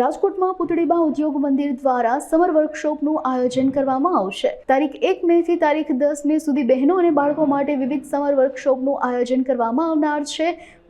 રાજકોટમાં પુતળીબા ઉદ્યોગ મંદિર દ્વારા સમર વર્કશોપનું આયોજન કરવામાં આવશે. તારીખ એક મે થી તારીખ દસ મે સુધી બહેનો અને બાળકો માટે વિવિધ સમર વર્કશોપનું આયોજન કરવામાં આવનાર છે.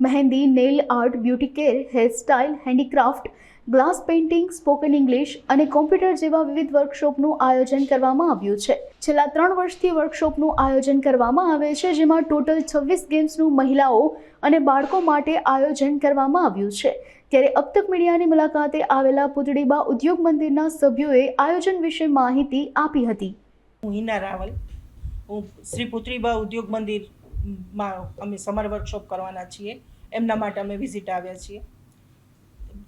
Mehndi, nail art, beauty care hairstyle handicraft, glass painting, spoken English અને કોમ્પ્યુટર જેવા વિવિધ વર્કશોપનું આયોજન કરવામાં આવ્યું છે. છેલ્લા ત્રણ વર્ષથી વર્કશોપનું આયોજન કરવામાં આવે છે, જેમાં ટોટલ છવ્વીસ ગેમ્સનું મહિલાઓ અને બાળકો માટે આયોજન કરવામાં આવ્યું છે. ત્યારે અબતક મીડિયાની મુલાકાતે આવેલા પુતળીબા ઉદ્યોગ મંદિરના સભ્યોએ આયોજન વિશે માહિતી આપી હતી. હું હિના રાવલ. હું શ્રી પુત્રીબા ઉદ્યોગ મંદિરમાં અમે સમર વર્કશોપ કરવાના છીએ. એમના માટે અમે વિઝિટ આવ્યા છીએ.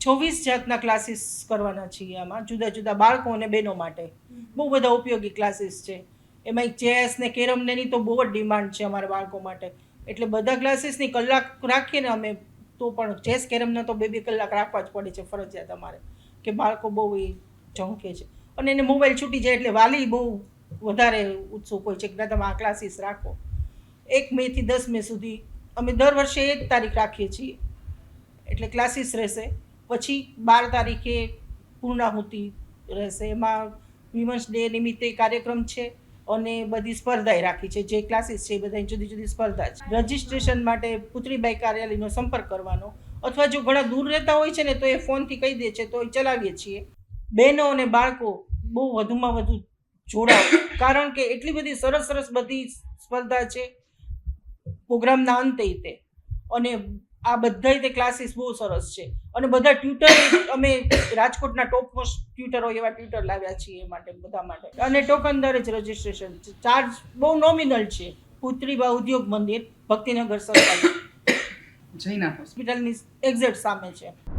છવ્વીસ જાતના ક્લાસીસ કરવાના છીએ આમાં. જુદા જુદા બાળકો અને બહેનો માટે. બહુ બધા ઉપયોગી ક્લાસીસ છે. એમાં ચેસ ને કેરમની તો બહુ જ ડિમાન્ડ છે અમારા બાળકો માટે. એટલે બધા ક્લાસીસની કલાક રાખીને અમે તો પણ ચેસ કેરમના તો બે બે કલાક રાખવા જ પડે છે ફરજિયાત અમારે, કે બાળકો બહુ એ ઝંકે છે. અને એને મોબાઈલ છૂટી જાય એટલે વાલી બહુ વધારે ઉત્સુક હોય છે કે ના આ ક્લાસીસ રાખો. એક મેથી દસ મે સુધી અમે દર વર્ષે એક તારીખ રાખીએ છીએ, એટલે ક્લાસીસ રહેશે. પછી બાર તારીખે પૂર્ણાહુતિ રહેશે. એમાં વિમન્સ ડે નિમિત્તે કાર્યક્રમ છે. અને બધી સ્પર્ધાએ રાખી છે. જે ક્લાસીસ છે એ બધાની જુદી જુદી સ્પર્ધા છે. રજીસ્ટ્રેશન માટે પુત્રીબાઈ કાર્યાલયનો સંપર્ક કરવાનો અથવા જો ઘણા દૂર રહેતા હોય છે ને તો એ ફોનથી કહી દે છે તો એ ચલાવીએ છીએ. બહેનો અને બાળકો બહુ વધુમાં વધુ જોડાવ કારણ કે એટલી બધી સરસ સરસ બધી સ્પર્ધા છે. પ્રોગ્રામના અંતે તે. અને આ બધા તે ક્લાસીસ બહુ સરસ છે. અને બધા ટ્યુટર અમે રાજકોટના ટોપ મોસ્ટ ટ્યુટરો એવા ટ્યુટર લાવ્યા છીએ એ માટે બધા માટે. અને ટોકન દરે જ છે. ચાર્જ બહુ નોમિનલ છે. પુત્રીબા ઉદ્યોગ મંદિર ભક્તિનગર સરકાર જૈના હોસ્પિટલની એક્ઝેક્ટ સામે છે.